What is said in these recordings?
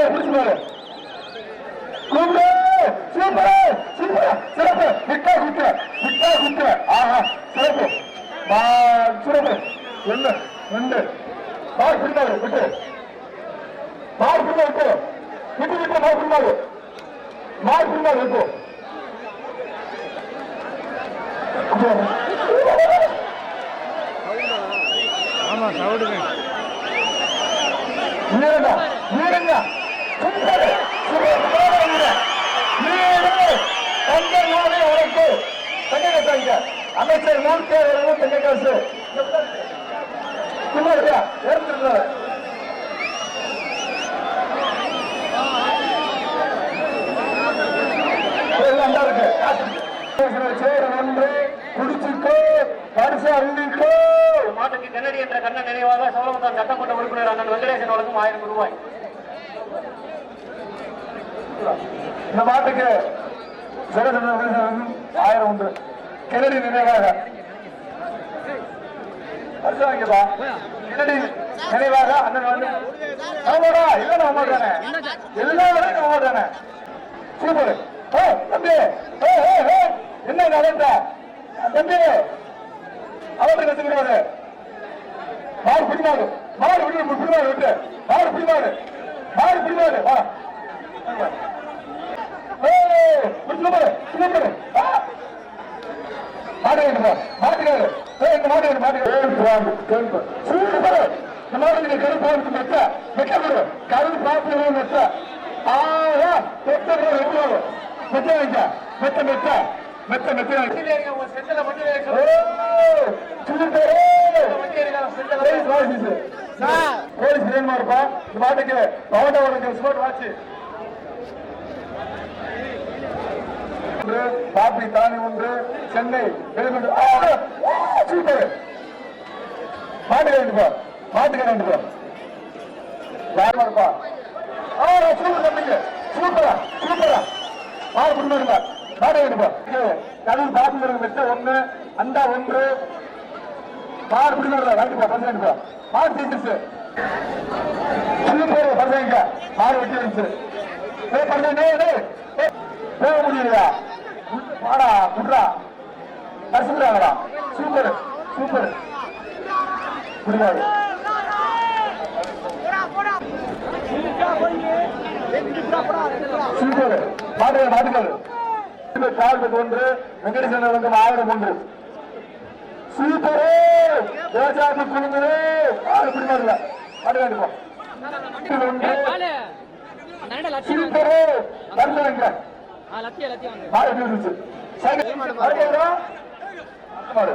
பாரு பிடிச்சு பாரு கூப்பிடு சூப்பர் சூப்பர் சிறப்பு. விட்டா குத்து விட்டா குத்து ஆஹா சிறப்பு. சிறப்பு. ஒண்ணு ரெண்டு பால் பிடிக்காது விட்டு. பால் பிடிக்க விட்டு. விட்டு விட்டு பால் பிடிக்காது மால் பிடிக்காது விட்டு. ஆமா சவுடுங்க. வீரங்க வீரங்க. சுந்தர சுரேஷ் வீர வீர தங்க காசு சும்மா இருக்கியா இருக்கு. பரிசு மாட்டுக்கு கண்ணடி என்ற கண்ண நினைவாக சோழமுத்தான் சட்டமன்ற உறுப்பினர் அண்ணன் வெங்கடேசன் வழங்கும் ஆயிரம் ரூபாய். இந்த மாட்டுக்கு ஆயிரம் உண்டு. கெனடி நினைவாக. கெனடி நினைவாக அண்ணன் வந்து ஆமாடா இல்ல நம்ம தானே எல்லாரும் நம்ம தானே சூப்பர் தம்பி. என்ன நடந்த? தம்பி. அவர்கிட்ட கத்துக்கிறாரு மாறு பிடிமாறு மாறு விட்டு பிடிமாறு விட்டு மாறு பிடிமாறு மாறு பிடிமாறு வா ஏய், பிடிச்சு பாரு, பிடிச்சு பாரு. ஆ. மாடு வேண்டுமா? மாட்டுக்காரு. ஏய், இந்த மாடு வேணும், மாட்டுக்காரு. ஏய், பிராண்டு, கேள்வி. சூப்பர். இந்த மாடு நீங்க கருப்பு போடுறது மெத்த. மெத்த போடு. கருப்பு சாப்பிடுறது மெத்த. ஆயா, மெத்த போடு, எப்படி வரும்? மெத்த வைங்க. மெத்த, மெத்த. மெத்த, மெத்த வைங்க. செந்தில மட்டும் ஏய், சூப்பர். ஏய், வாசிச்சு. போலீஸ் வேணுமா இருப்பா இந்த மாட்டுக்கு பவண்டா உனக்கு ஸ்மார்ட் வாட்ச் பாப்பி தானி ஒன்று சென்னை சூப்பர் மாட்டுக்கு ரெண்டு பா. மாட்டுக்கு ரெண்டு பா. இருப்பா. ஆ சூப்பர் தம்பிங்க சூப்பரா சூப்பரா மாடு குடும்பம் மாடு ரெண்டு பா. கடல் பாப்பி இருக்கு மெத்த ஒண்ணு அண்டா ஒன்று. மாடு பிடிக்கிறதா ரெண்டு பா பசங்க பா. மாடு தீர்ந்துச்சு சூப்பர் பசங்க மாடு வெட்டி இருந்துச்சு ஏய் பசங்க போக முடியலையா? வாடா குட்ரா நசுக்குறாங்கடா சூப்பர் சூப்பர் புரியாது சூப்பர் மாட்டு மாட்டுக்காரு கால்பெட் ஒன்று வெங்கடேசன் வழங்கும் ஆயிரம் ஒன்று. சூப்பர் தேசாபி குழுந்தது ஆறு பிடிமாருல மாட்டுக்காரு போ ஒன்று சூப்பர் வந்து வைங்க. மாடு? மாடு.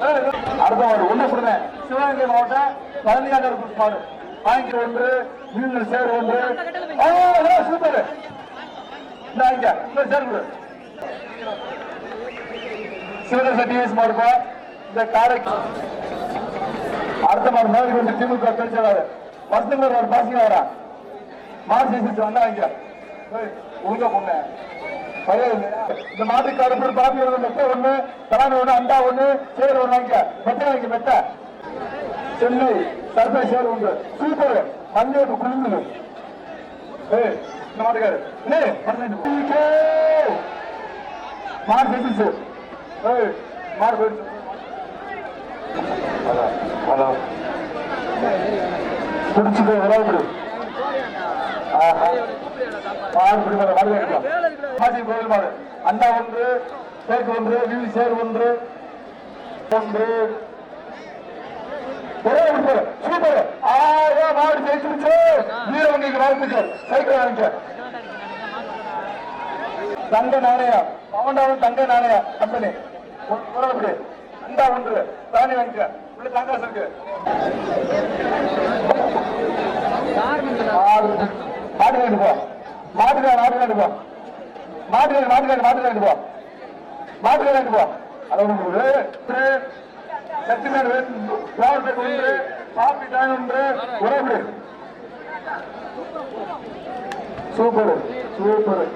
அடுத்த மாடு ஒன்று கொடுங்க. சிவகங்கை மாவட்டம் பழனியாண்டர் மாடு வாங்கி ஒன்று மீன் சேர் ஒன்று. சூப்பர். இந்த இந்த சேர் கொடு. சிவகங்கை டிஎஸ் மாடுப்பா இந்த காரைக்கு அடுத்த மேலே வந்து திமுக பேச்சாளர் வருஷத்துக்கு ஒரு பாசிங்க வரா. மாடு வந்தா வாங்கிக்க ஒழுங்கா பொண்ணு இந்த மாட்டுக்கு அடுப்பு பாப்பி ஒண்ணு மெத்த ஒண்ணு தலானி ஒண்ணு அண்டா ஒண்ணு சேர் ஒண்ணு வாங்கிக்க. மெத்த வாங்கிக்க மெத்த. சென்னை சர்பை சேர் உண்டு சூப்பர். மஞ்சள் குளிர்ந்து ஏய் இந்த மாட்டுக்காரு. நே பன்னெண்டு மாடு சேர்த்துச்சு ஏய் மாடு போயிடுச்சு. ஹலோ ஹலோ குடிச்சுட்டு விளையாடு ஆஹா. மாடு பிடிக்கிற மாடு வேணுமா கோவில் மாடு அண்டா ஒன்று தேக்கு ஒன்று விவி சேர் ஒன்று. ஒன்று. ஒரே ஒன்று சூப்பர் ஆயா மாடு ஜெயிச்சிருச்சு வீரவங்களுக்கு வாழ்த்துக்கள். சைக்கிள் வாங்கிக்க தங்க நாணயா. பவண்டாவும் தங்க நாணயா கம்பெனி உறவுக்கு அண்டா ஒன்று தானி வாங்கிக்க உள்ள தங்காசு இருக்கு. மாடு மாட்டுக்காரங்க போ. மாட்டுக்காரு மாட்டுக்காரு மாட்டுக்காரு போ மாட்டுக்காரு போ அது உங்களுக்கு சத்தியமேடு திராவிட ஒன்று பாப்பி தான் ஒன்று உறவு சூப்பர் சூப்பர்.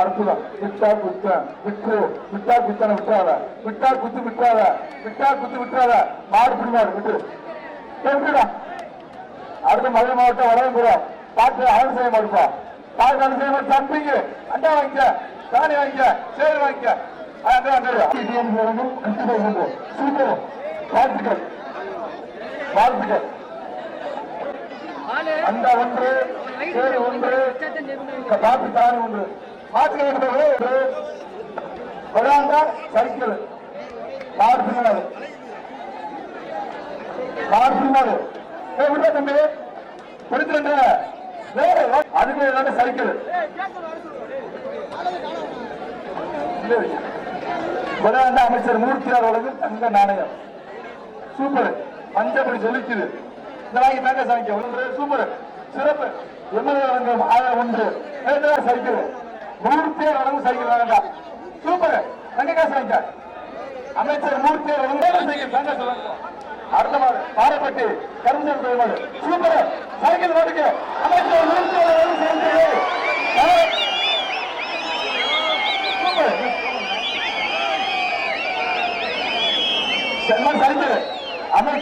அற்புதம். விட்டா குத்தன் விட்டு விட்டா குத்தனை விட்டாத விட்டா குத்து விட்டாத விட்டா குத்து விட்டாத மாடு பிடிமாடு விட்டு விட்டுடா அடுத்த மதுரை மாவட்டம் வடகுபுரம் பார்த்து அவன் செய்ய பார்த்து அவன் செய்ய தம்பிங்க அண்டா வாங்கிக்க தானி வாங்கிக்க சேரு வாங்கிக்க. சூப்பர் வாழ்த்துக்கள். வாழ்த்துக்கள். அந்த ஒன்று சேரு ஒன்று காப்பி தானி ஒன்று. மாற்று ஒன்று விளையாண்டா சைக்கிள் மாடு பின்னாடு மாடு பின்னாடு ஏ விட்டா தம்பி கொடுத்துருங்க வேற அதுக்கு இல்லாத சைக்கிள் விளையாண்ட இருக்கிறார் மூர்த்தியார் தங்க நாணயம். சூப்பர். மஞ்சப்படி ஜொலிக்குது இந்த வாங்கி சாமிக்க ஒன்று சூப்பர். சிறப்பு. எம்எல்ஏ வழங்கும் ஆயிரம் ஒன்று. நேரத்தில் நேரத்துல நூறு பேர் வழங்கும் சைக்கிள் வேண்டாம் சூப்பர். தங்க காசு வாங்கிக்க. அமைச்சர் மூர்த்தியார் வழங்கும் சைக்கிள் தாங்க சொல்லுங்க அடுத்த மாதிரி பாரப்பட்டி கருஞ்சல் பெருமாள் சூப்பர். சைக்கிள் ஓட்டுக்கு அமைச்சர் நூறு பேர் வழங்கும் சைக்கிள் ஆ. சூப்பர் செம்ம சைக்கிள் அமைச்சர் மூர்த்தியார் ஆர்கனைசர் மாடு யாரோட மாடு சொல்லுங்க பாரப்பட்டி சொல்லுங்க ஆர்கனைசர் மாடு யாரோ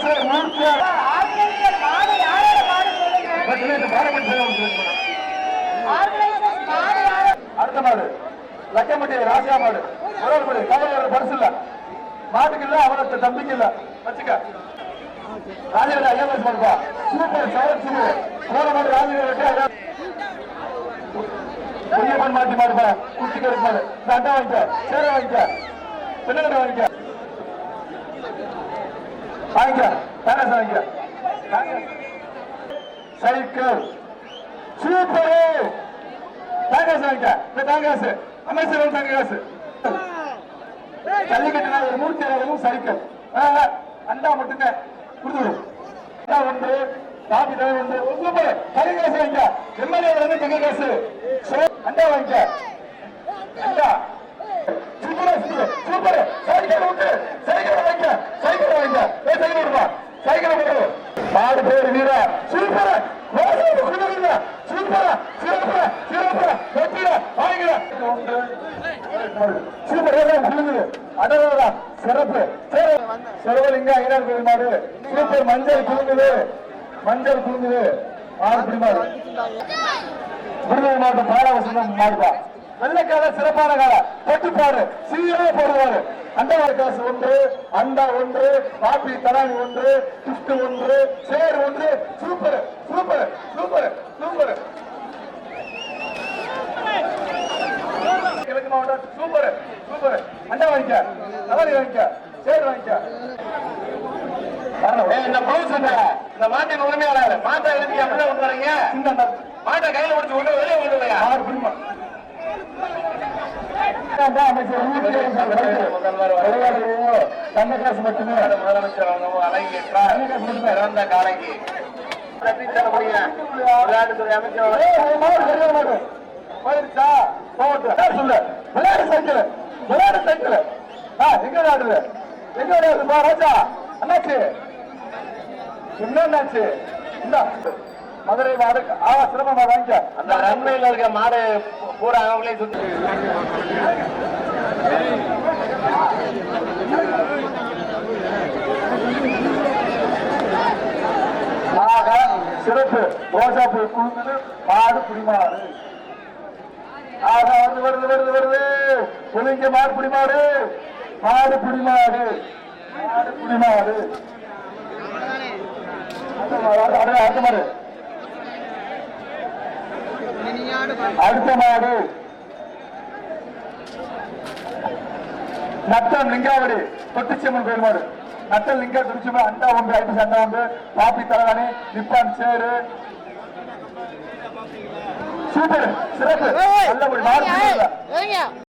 அடுத்த மாடு. லக்கம்பட்டி ராசியா மாடு. முதல் மாடு. கவலையோட பரிசு இல்ல. மாட்டுக்கு இல்ல அவனத்த தம்பிக்கு இல்ல. வச்சுக்க. ராஜகோட ஐஎம்எஸ் மாடுப்பா சூப்பர் சவர் சூப்பர் போன மாடு ராஜகோட புரியப்பன் மாட்டி மாடுப்பா குட்டி கருக்கு மாடு. இந்த அண்டா வாங்கிக்க சேர வாங்கிக்க பின்னகட வாங்கிக்க வாங்கிக்க பேனஸ் வாங்கிக்க சைக்கிள். சூப்பர். தாங்காசு வாங்கிக்க இந்த தாங்காசு அமைச்சர் தாங்காசு ஜல்லிக்கட்டுனா ஒரு மூர்த்தி அளவும் சைக்கிள். அண்டா மட்டும்தான் கொடுத்துடும் ஒன்று காபி தவிர ஒன்று. சூப்பர். தங்க காசு வாங்கிக்க எம்எல்ஏ வந்து தங்க அண்டா வாங்கிக்க அண்டா சூப்பர் சூப்பர் சூப்பர் சைக்கிள் விட்டு சைக்கிள் வாங்கிக்க சைக்கிள் வாங்கிக்க ஏ சைக்கிள் விடுப்பா சைக்கிள் விடு மாடு பேர் வீரா சூப்பர் சூப்பர் சிறப்பு சிறப்பு வெற்றிட வாங்கிட சூப்பர் குழுங்குது அடடா சிறப்பு சிறவலிங்க ஐயனார் கோயில் மாடு சூப்பர் மஞ்சள் குழுங்குது மஞ்சள் குழுங்குது விருதுநகர் மாவட்டம் பாலவசந்தம் மாறுபா நல்ல கால சிறப்பான கால பட்டுப்பாடு சீரா போடுவாரு. அண்டா காசு ஒன்று அண்டா ஒன்று பாப்பி தராணி ஒன்று கிஃப்ட் ஒன்று சேர் ஒன்று. Super super super super. கிழக்கு மாவட்டம் சூப்பர் சூப்பர். அண்டா வாங்கிக்க தராணி வாங்கிக்க சேர் வாங்கிக்க. இந்த என்ன? இந்த மாட்டின் உரிமையாளர் மாட்டை எழுதி அப்படியே விட்டுறீங்க. மாட்டை கையில முடிச்சு விட்டு வெளியே விட்டுலையா ஆறு பிடிமா அமைச்சர் விளையாடுவோம் தங்க காசு மட்டுமே முதலமைச்சர் அவங்க அழகிட்டார் பிறந்த காலைக்கு விளையாட்டுத்துறை அமைச்சர். போயிருச்சா? பேர் சொல்லு. விளையாடு சைக்கிள். விளையாடு சைக்கிள். எங்க விளையாடுது? எங்க விளையாடுதுப்பா, ராஜா? அண்ணாச்சி. என்ன அண்ணாச்சி? இந்தா. மதுரை மாடு ஆ சிரமமா வாங்கிக்க. அந்த ரன்மையில இருக்க மாடு பூரா அவங்களே சுத்தி. ஆக சிறப்பு. ரோஜா பூ குழுந்தது மாடு குடிமாடு. ஆக வந்து வருது வருது வருது. புலிங்க மாடு குடிமாடு. மாடு குடிமாடு. மாடு குடிமாடு. அடுத்த மாடு, அடுத்த- மாடு நத்தம் லிங்காவடி தொட்டிச்சம்மன் கோயில் மாடு நத்தம் லிங்கா துடிச்சம்மன் அண்டா ஒன்று ஐட்டு அண்டா ஒன்று. பாப்பி தலைவாணி நிப்பான் சேரு. சூப்பர் சிறப்பு. நல்லபடி மாடு